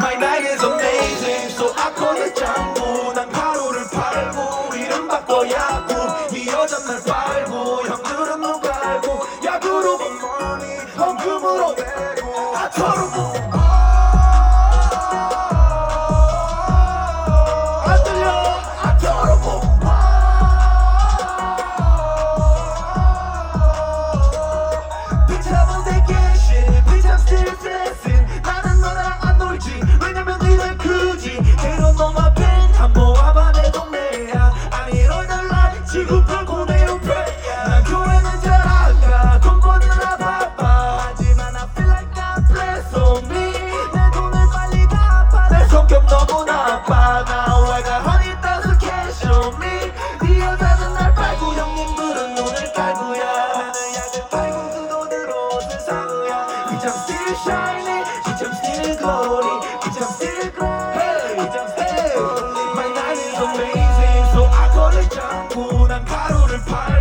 My night is amazing So I call it 짱구 난 가루를 팔고 이름 바꿔 야구 이 여자 날 빨고 형들은 눈 깔고 야구로 번 money 헌금으로 내고 told 'em 펴고 내 옆에야 난 교회는 잘 안가 돈권은 나 바빠 하지만 I feel like God bless on me 내 돈을 빨리 갚아 내 성격 너무 나빠 Now I got honey thousand cash on me 네 여자는 날 빨고 형님들은 눈을 깔고야 나는 약을 빨고 그 돈으로 사고야 Bitch I'm still shining Bitch I'm still glory Bitch I'm still glory 짱구 난 가루를 팔